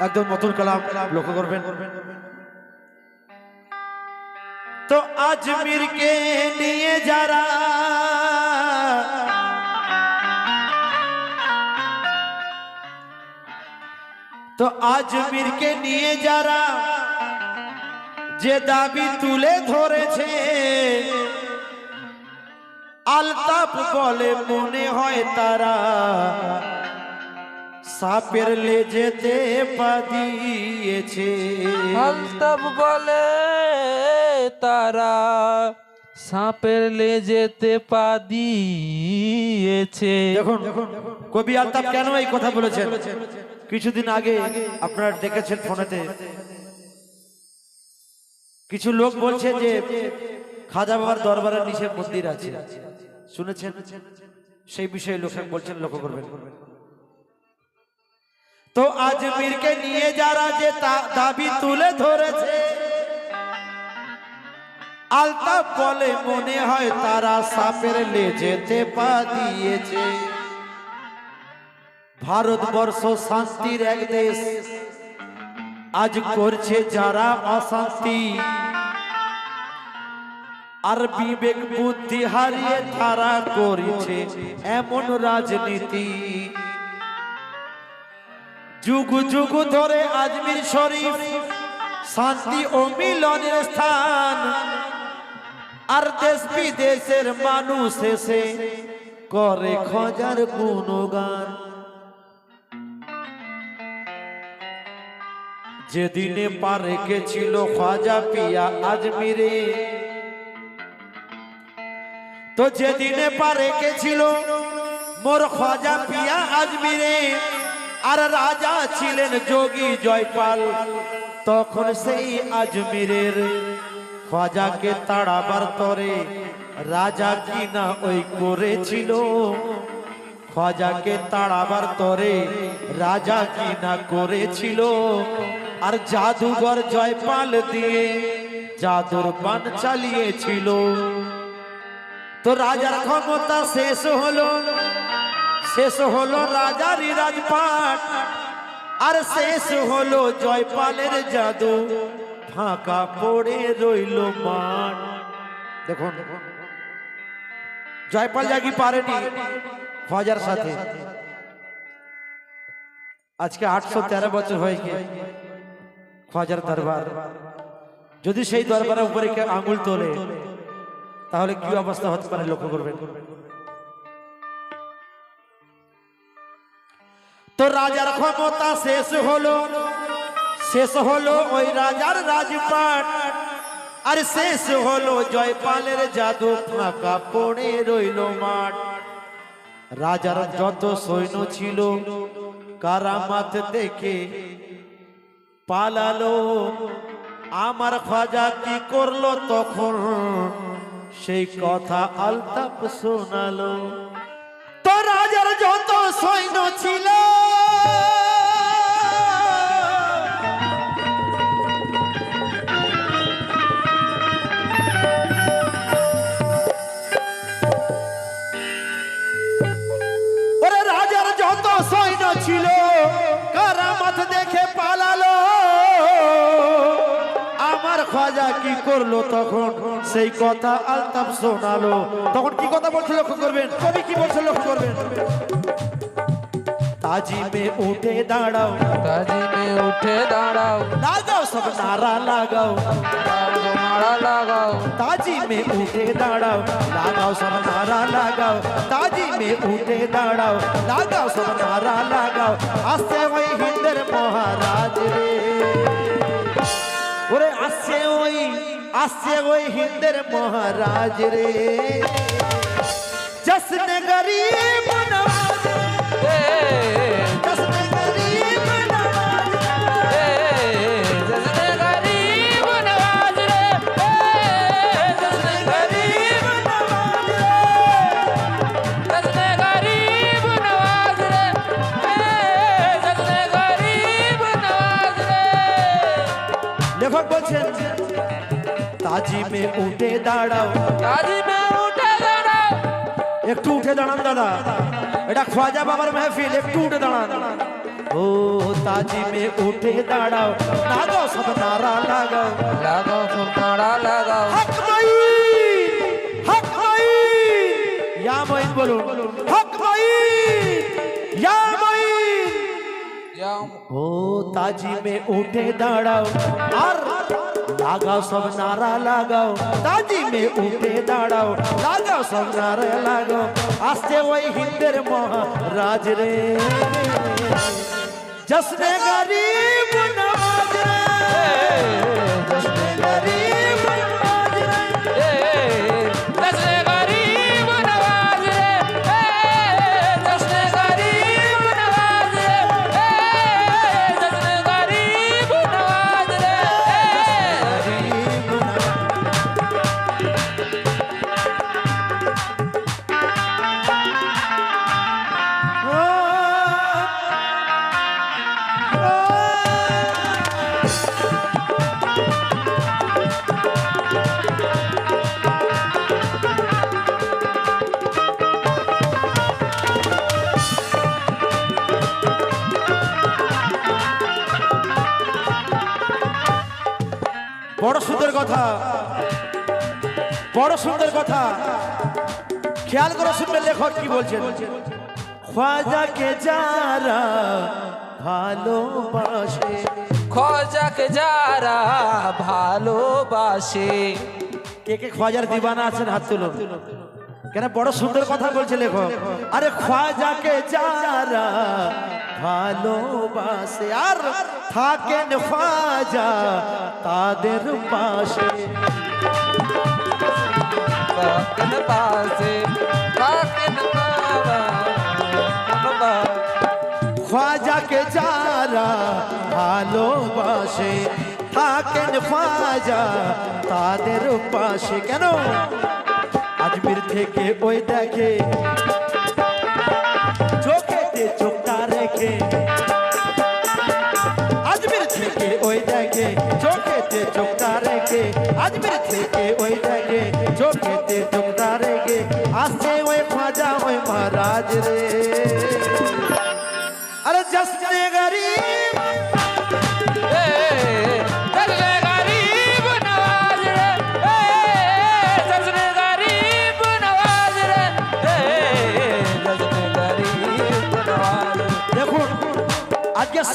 একদম মতুল কালাম, লক্ষ্য করবেন। তো আজমিরকে নিয়ে যারা তো আজমিরকে নিয়ে যারা যে দাবি তুলে ধরেছে আলতাপ বলে মনে হয় তারা সাপের লেজেতে পা দিয়েছে। আলতাপ বলে তারা সাপের লেজেতে পা দিয়েছে। দেখুন কবি আলতাপ কেন এই কথা বলেছেন? কিছুদিন আগে আপনারা দেখেছেন ফোনেতে কিছু লোক বলছে যে খাজা বাবার দরবারের নিচে মন্দির আছে। শুনেছেন? সেই বিষয়ে লোক বলছেন লক্ষ্য করবেন। তো আজমিরকে নিয়ে যারা যে দাবি তুলে ধরেছে আলতাপ বলে মনে হয় তারা সাপের লেজেতে পা দিয়েছে। ভারতবর্ষ শান্তির এক দেশ, আজ করছে যারা অশান্তি। আর বিবেক বুদ্ধি হারিয়ে তারা করেছে এমন রাজনীতি। যুগ যুগ ধরে আজমির শরীফ, শান্তি ও মিলনের স্থান। আর দেশ বিদেশের মানুষ এসে করে খোঁজার গুণগান। যেদিনে পারে ছিল খাজা পিয়া আজমিরে, তো যেদিনে পারে ছিল মোর খাজা পিয়া আজমিরে আর রাজা ছিলেন যোগী জয়পাল, তখন সেই আজমিরের খাজাকে তাড়াবার তরে রাজা কি না ওই করেছিল। খাজাকে তাড়াবার তরে রাজা কি না করেছিল। আর জাদুঘর জয়পাল দিয়ে জাদুর পান চালিয়েছিল। তো রাজার ক্ষমতা শেষ হলো। শেষ হলো রাজারই রাজপাট, আর শেষ হলো জয়পালের জাদু। ফাঁকা পড়ে রইল মাঠ। দেখুন, জয়পাল জাগি পারেনি খোঁজার সাথে। আজকে আটশো তেরো বছর হয়ে গিয়ে খোঁজার দরবার। যদি সেই দরবারের উপরে আঙুল তোলে, তাহলে কি অবস্থা হতে পারে লক্ষ্য করবেন? তো রাজার ক্ষমতা শেষ হলো। শেষ হলো ওই রাজার রাজপাট। আর শেষ হলো জয়পালের জাদু ফাঁকা পড়ে রইল মাঠ। রাজার যত সৈন্য ছিল, কারামাত দেখে পালালো। আমার খাজা কি করল তখন? সেই কথা আলতাপ শোনালো। রাজার যত সৈন্য ছিল খাজা কি করল তখন? সেই কথা আলতাপ শোনালো। তখন কি কথা বলছে লক্ষ্য করবেন? কবি কি বলছে লক্ষ্য করবেন? তাজিমে উঠে দাঁড়াও। তাজিমে উঠে দাঁড়াও। লাগাও সব নারা লাগাও। মারা লাগাও। তাজিমে উঠে দাঁড়াও। লাগাও সব নারা লাগাও। তাজিমে উঠে দাঁড়াও। লাগাও সব নারা লাগাও। আসছে ওই হিন্দের মহারাজ রে। ওরে আসছে ওই আসছে ওই হিন্দের মহারাজ রে। জশ্ন লেখক বলছেন তাজিমে উঠে দাঁড়াও। তাজিমে উঠে দাঁড়াও। একটু উঠে দাঁড়ান দাদা। এটা খোয়াজা বাবার মেহফিল একটু উঠে দাঁড়ান। ও তাজি মে উঠে দাঁড়াও। লাগাও সব নারা লাগাও। লাগাও সব নারা লাগাও। হক মাইন হক মাইন। ইয়া মাইন বলুন। হক মাইন ইয়া মাইন। যাও ও তাজি মে উঠে দাঁড়াও আর লাগাও সব নারা লাগাও তাজি মে উঠে দাঁড়াও লাগাও সব নারা লাগাও আসছে ওই হিন্দের মহারাজ রে জসনে গরিব কথা। বড় সুন্দর কথা। খেয়াল করে শুনবে লেখক কি বলছেন? খাজাকে যারা ভালোবাসে। খাজাকে যারা ভালোবাসে। কে কে খাজার দিবানা আছেন হাত তুলুন। কেন বড় সুন্দর কথা বলছে লেখক? আরে খাজাকে যারা ভালোবাসে আর থাকেন খাজা তাদের পাশে। খাজাকে যারা ভালোবাসে থাকেন খাজা তাদের পাশে। কেন? আজমির থেকে ওই দেখে। চোখেতে চোখটা রেখে। আজমির থেকে ওই দেখে চোখেতে চোখটা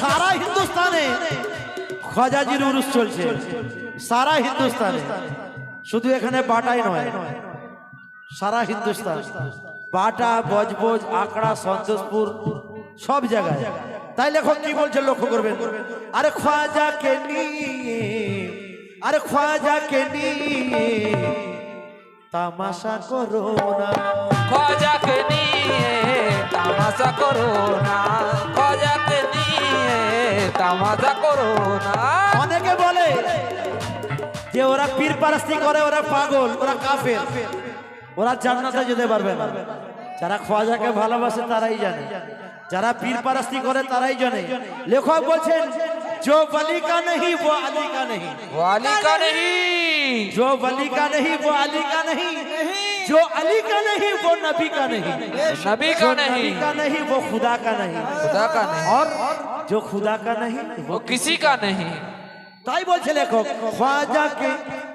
সারা হিন্দুস্তানে খাজাজির উরুস চলছে। সারা হিন্দুস্তানে। শুধু এখানে বাটাই নয়, সারা হিন্দুস্তান। বাটা, বজবজ আকড়া সন্তোষপুর, সব জায়গায়। তাই লেখক কি বলছে লক্ষ্য করবেন? আরে খাজাকে নিয়ে, আরে খাজাকে নিয়ে, তামাশা করো না। খোঁজাকে নিয়ে, তামাশা করো না। খোঁজাকে নিয়ে তামাশা করো না অনেকে বলে যে ওরা পীর পারাস্তি করে ওরা পাগল ওরা কাফের ওরা জান্নাতে যেতে পারবে না যারা খোয়াজাকে ভালোবাসে তারাই জানে যারা পীর পারাস্তি করে তারাই জানে লেখক বলছেন जो वली का नहीं वो अली का नहीं वाली का नहीं जो वली का नहीं वो अली का नहीं जो अली का नहीं वो नबी का नहीं नबी जो का नबी नहीं का नहीं वो खुदा का नहीं खुदा का नहीं और जो खुदा का नहीं वो वो किसी का नहीं তাই বলছে লেখক খাজাকে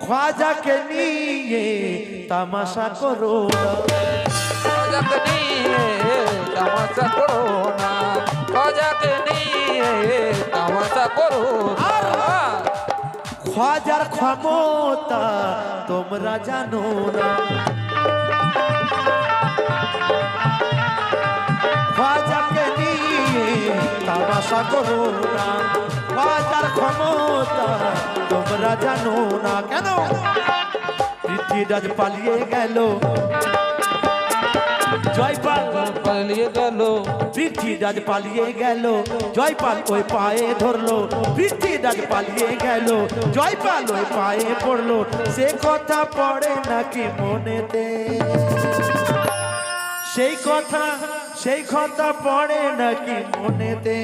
খাজাকে নিয়ে তামাশা করো না। খোঁজাকে নিয়ে তামাশা করো না খোঁজাকে নিয়ে তামাশা করো না খাজার ক্ষমতা তোমরা জানো না খাজাকে নিয়ে তামাশা করো না খাজার ক্ষমতা তোমরা জানো না কেন? পৃথ্বীরাজ পালিয়ে গেল। জয়পাল পালিয়ে গেল। পৃথ্বীরাজ পালিয়ে গেল। জয়পাল ওই পায়ে ধরলো। পৃথ্বীরাজ পালিয়ে গেল। জয়পাল ওই পায়ে পড়ল। সে কথা পড়ে নাকি মনেতে? সেই কথা সেই কথা পড়ে নাকি মনেতে?